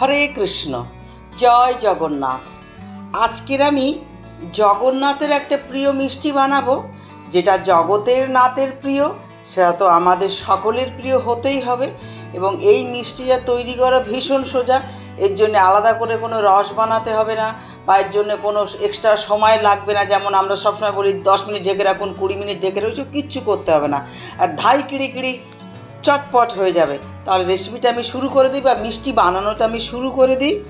হরে কৃষ্ণ, জয় জগন্নাথ। আজকের আমি জগন্নাথের একটা প্রিয় মিষ্টি বানাবো, যেটা জগতের নাথের প্রিয়, সেটা তো আমাদের সকলের প্রিয় হতেই হবে, এবং এই মিষ্টিটা তৈরি করা ভীষণ সোজা। এর জন্য আলাদা করে কোনো রস বানাতে হবে না, বা এর জন্য কোনো এক্সট্রা সময় লাগবে না, যেমন আমরা সবসময় বলি দশ মিনিট ঢেকে রাখুন, কুড়ি মিনিট ঢেকে রাখুন কিচ্ছু করতে হবে না। আর ধাই কিড়ি কিড়ি চটপট হয়ে যাবে। তাহলে রেসিপিটা আমি শুরু করে দিই বা মিষ্টি বানানোটা আমি শুরু করে দিই।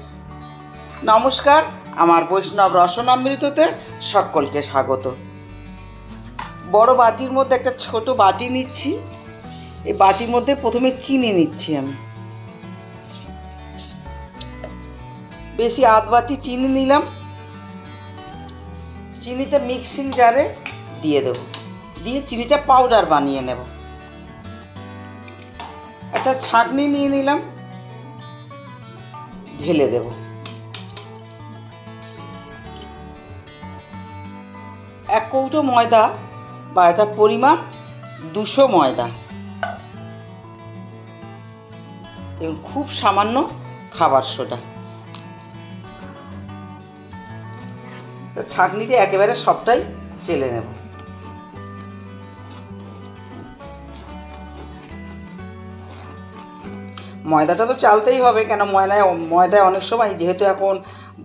নমস্কার, আমার বৈষ্ণব রসনামৃততে সকলকে স্বাগত। বড় বাটির মধ্যে একটা ছোট বাটি নিচ্ছি। এই বাটির মধ্যে প্রথমে চিনি নিচ্ছি আমি। বেশি আধ বাটি চিনি নিলাম। চিনিটা মিক্সিং জারে দিয়ে দেবো। দিয়ে চিনিটা পাউডার বানিয়ে নেব। একটা ছাঁকনি নিয়ে নিলাম। ঢেলে দেব। এক কৌটো ময়দা বা এটা পরিমাণ দুশো ময়দা। দেখুন, খুব সামান্য খাবার তো ছাঁকনিতে একেবারে সবটাই চেলে নেব। ময়দাটা তো চালতেই হবে, কেন ময়দায় ময়দায় অনেক সময়, যেহেতু এখন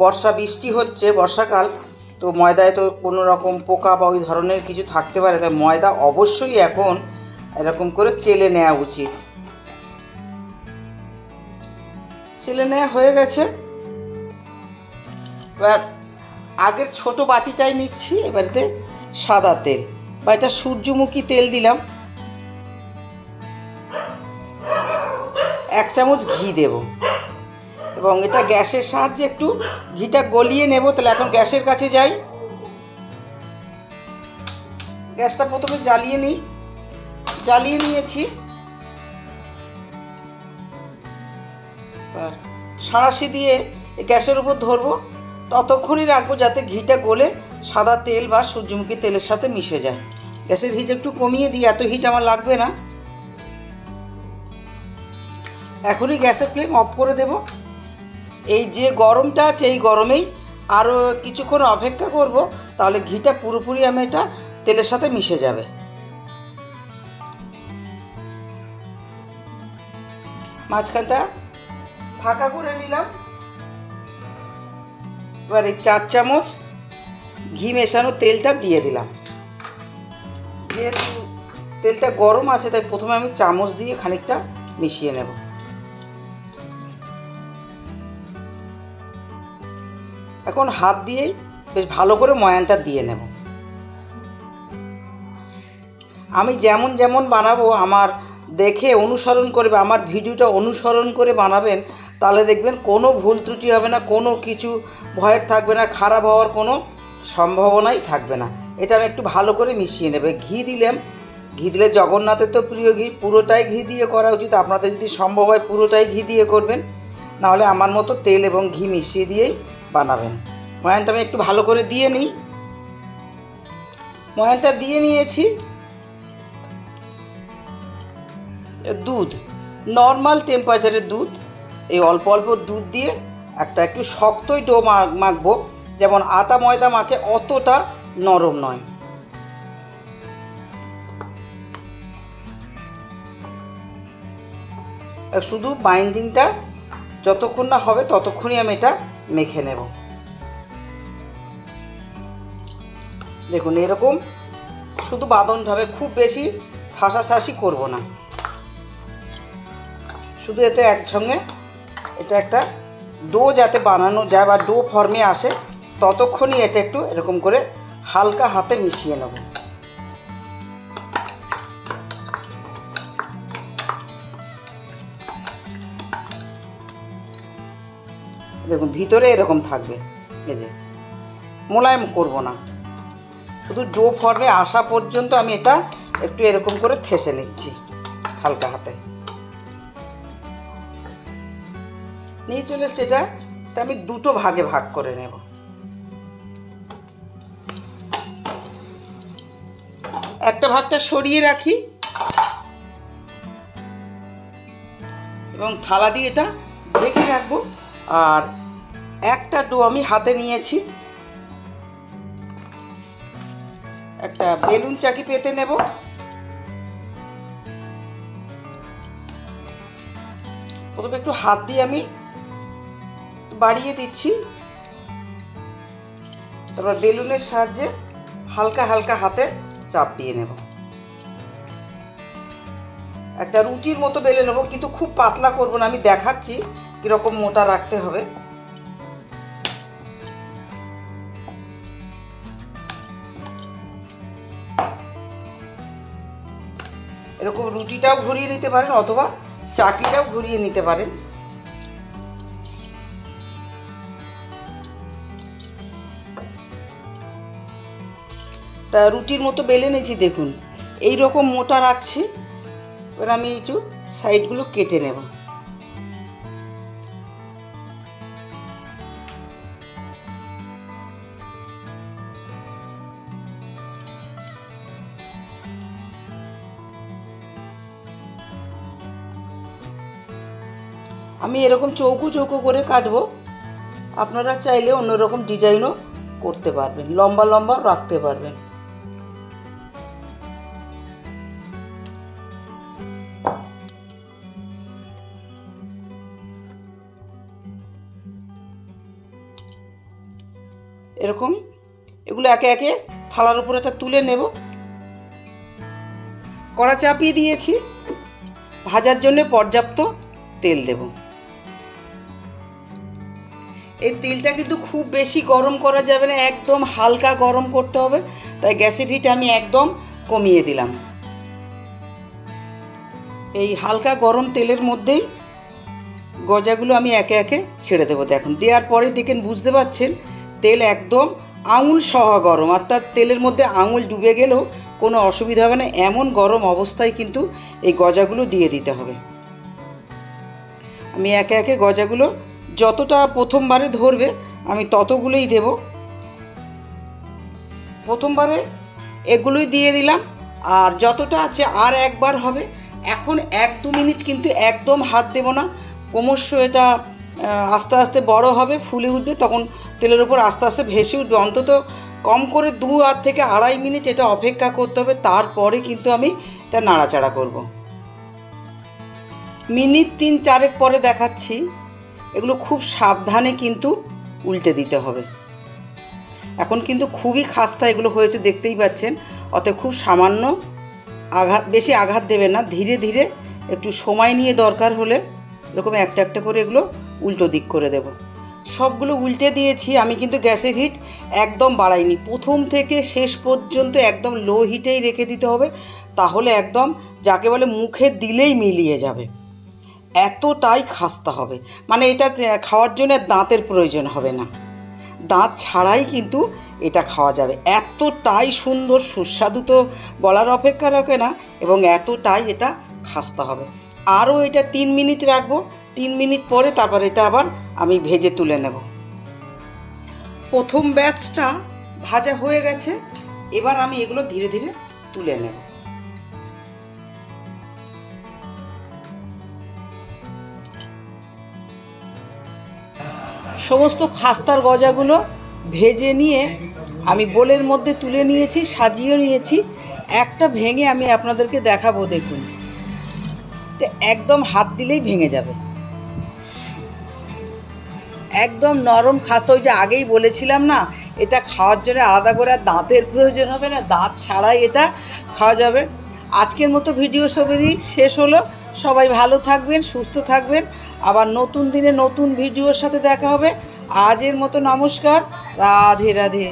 বর্ষা বৃষ্টি হচ্ছে, বর্ষাকাল, তো ময়দায় তো কোনো রকম পোকা বা ওই ধরনের কিছু থাকতে পারে, তাই ময়দা অবশ্যই এখন এরকম করে চেলে নেওয়া উচিত। চেলে নেওয়া হয়ে গেছে। এবার আগের ছোট বাটিটাই নিচ্ছি এবারেতে সাদা তেল, বা এটা সূর্যমুখী তেল দিলাম। এক চামচ ঘি দেব। এবং এটা গ্যাসের সাহায্যে একটু ঘিটা গলিয়ে নেব, তাহলে এখন গ্যাসের কাছে যাই। গ্যাসটা প্রথমে জ্বালিয়ে নিই। জ্বালিয়ে নিয়েছি। সাঁড়াশি দিয়ে গ্যাসের উপর ধরবো। ততক্ষণই রাখব যাতে ঘিটা গলে সাদা তেল বা সূর্যমুখী তেলের সাথে মিশে যায়। গ্যাসের হিট একটু কমিয়ে দিই, এত হিট আমার লাগবে না। এখনই গ্যাসের ফ্লেম অফ করে দেব। এই যে গরমটা আছে, এই গরমেই আরও কিছুক্ষণ অপেক্ষা করব, তাহলে ঘিটা পুরোপুরি আমি এটা তেলের সাথে মিশে যাবে। মাঝখানটা ফাঁকা করে নিলাম। এবার এই চার চামচ ঘি মেশানো তেলটা দিয়ে দিলাম। যেহেতু তেলটা গরম আছে, তাই প্রথমে আমি চামচ দিয়ে খানিকটা মিশিয়ে নেব। এখন হাত দিয়েই বেশ ভালো করে ময়ানটা দিয়ে নেব। আমি যেমন যেমন বানাবো, আমার দেখে অনুসরণ করবে, আমার ভিডিওটা অনুসরণ করে বানাবেন, তাহলে দেখবেন কোনো ভুল ত্রুটি হবে না, কোনো কিছু ভয়ের থাকবে না, খারাপ হওয়ার কোনো সম্ভাবনাই থাকবে না। এটা আমি একটু ভালো করে মিশিয়ে নেবে। ঘি দিলাম। ঘি দিলে জগন্নাথের তো প্রিয় ঘি, পুরোটাই ঘি দিয়ে করা উচিত। আপনাদের যদি সম্ভব হয় পুরোটাই ঘি দিয়ে করবেন, নাহলে আমার মতো তেল এবং ঘি মিশিয়ে দিয়েই বানাবেন। ময়ানটা আমি একটু ভালো করে দিয়ে নিই। ময়ানটা দিয়ে নিয়েছি। দুধ নর্মাল টেম্পারেচারের দুধ। এই অল্প অল্প দুধ দিয়ে একটা একটু শক্তই ডো মাখবো। যেমন আটা ময়দা মাখে অতটা নরম নয়। শুধু বাইন্ডিংটা যতক্ষণ না হবে ততক্ষণই আমি এটা মেখে নেব। দেখুন, এরকম শুধু বাদন হবে, খুব বেশি ঠাসাঠাসি করব না। শুধু এতে একসঙ্গে এটা একটা ডো যাতে বানানো যায় বা ডো ফর্মে আসে, ততক্ষণই এটা একটু এরকম করে হালকা হাতে মিশিয়ে নেব। দেখুন, ভিতরে এরকম থাকবে। এই যে, মোলায়েম করব না। শুধু ডো ফর্মে আসা পর্যন্ত আমি এটা একটু এরকম করে থেসে নিচ্ছি হালকা হাতে। নিয়ে চলে এটা আমি দুটো ভাগে ভাগ করে নেব। একটা ভাগটা সরিয়ে রাখি। এবং থালা দিয়ে এটা ঢেকে রাখব। আর একটা ডো আমি হাতে নিয়েছি। একটা বেলুন চাকি পেতে নেব। প্রথমে একটু হাত দিয়ে আমি বাড়িয়ে দিচ্ছি। তারপর বেলুনের সাহায্যে হালকা হালকা হাতে চাপ দিয়ে নেব। একটা রুটির মতো বেলে নেব, কিন্তু খুব পাতলা করব না, আমি দেখাচ্ছি। কীরকম মোটা রাখতে হবে? এরকম রুটিটাও ঘুরিয়ে নিতে পারেন অথবা চাকিটাও ঘুরিয়ে নিতে পারেন। তা রুটির মতো বেলে নিয়েছি, দেখুন। এই রকম মোটা রাখছি। এবার আমি একটু সাইডগুলো কেটে নেব। আমি এরকম চৌকো চৌকো করে কাটবো। আপনারা চাইলে অন্যরকম ডিজাইনও করতে পারবেন, লম্বা লম্বা রাখতে পারবেন। এরকম, এগুলো একে একে থালার উপর একটা তুলে নেব। কড়া চাপিয়ে দিয়েছি। ভাজার জন্য পর্যাপ্ত তেল দেব। এই তেলটা কিন্তু খুব বেশি গরম করা যাবে না, একদম হালকা গরম করতে হবে। তাই গ্যাসের হিট আমি একদম কমিয়ে দিলাম। এই হালকা গরম তেলের মধ্যেই গজাগুলো আমি একে একে ছেড়ে দেবো। দেখুন, দেওয়ার পরে দেখেন বুঝতে পারছেন তেল একদম আঙুল সহ গরম। অর্থাৎ তেলের মধ্যে আঙুল ডুবে গেলেও কোনো অসুবিধা হবে না, এমন গরম অবস্থায় কিন্তু এই গজাগুলো দিয়ে দিতে হবে। আমি একে একে গজাগুলো যতটা প্রথমবারে ধরবে, আমি ততগুলোই দেব। প্রথমবারে এগুলোই দিয়ে দিলাম, আর যতটা আছে আর একবার হবে। এখন এক দু মিনিট কিন্তু একদম হাত দেব না। ক্রমশ এটা আস্তে আস্তে বড় হবে, ফুলে উঠবে, তখন তেলের উপর আস্তে আস্তে ভেসে উঠবে। অন্তত কম করে দু আর থেকে আড়াই মিনিট এটা অপেক্ষা করতে হবে, তারপরে কিন্তু আমি এটা নাড়াচাড়া করব। মিনিট তিন চারেক পরে দেখাচ্ছি। এগুলো খুব সাবধানে কিন্তু উল্টে দিতে হবে। এখন কিন্তু খুবই খাস্তা এগুলো হয়েছে, দেখতেই পাচ্ছেন। অতএব খুব সামান্য আঘাত, বেশি আঘাত দেবে না। ধীরে ধীরে একটু সময় নিয়ে দরকার হলে এরকম একটা একটা করে এগুলো উল্টো দিক করে দেব। সবগুলো উল্টে দিয়েছি, আমি কিন্তু গ্যাসের হিট একদম বাড়াইনি। প্রথম থেকে শেষ পর্যন্ত একদম লো হিটেই রেখে দিতে হবে, তাহলে একদম যাকে বলে মুখে দিলেই মিলিয়ে যাবে। এতটাই খাস্তা হবে। মানে এটা খাওয়ার জন্য দাঁতের প্রয়োজন হবে না। দাঁত ছাড়াই কিন্তু এটা খাওয়া যাবে। এতটাই সুন্দর, সুস্বাদু তো বলার অপেক্ষা রাখে না এবং এতটাই এটা খাস্তা হবে। আরও এটা তিন মিনিট রাখব। তিন মিনিট পরে তারপর এটা আবার আমি ভেজে তুলে নেব। প্রথম ব্যাচটা ভাজা হয়ে গেছে। এবার আমি এগুলো ধীরে ধীরে তুলে নেব। সমস্ত খাস্তার গজাগুলো ভেজে নিয়ে আমি বোলের মধ্যে তুলে নিয়েছি, সাজিয়ে নিয়েছি। একটা ভেঙে আমি আপনাদেরকে দেখাবো, দেখুন। তো একদম হাত দিলেই ভেঙে যাবে। একদম নরম খাস্তা, ওই যে আগেই বলেছিলাম না, এটা খাওয়ার জন্য আলাদা করে দাঁতের প্রয়োজন হবে না, দাঁত ছাড়াই এটা খাওয়া যাবে। আজকের মতো ভিডিও সবেরই শেষ হলো। সবাই ভালো থাকবেন, সুস্থ থাকবেন। আবার নতুন দিনে নতুন ভিডিওর সাথে দেখা হবে। আজের মতো নমস্কার। রাধে রাধে।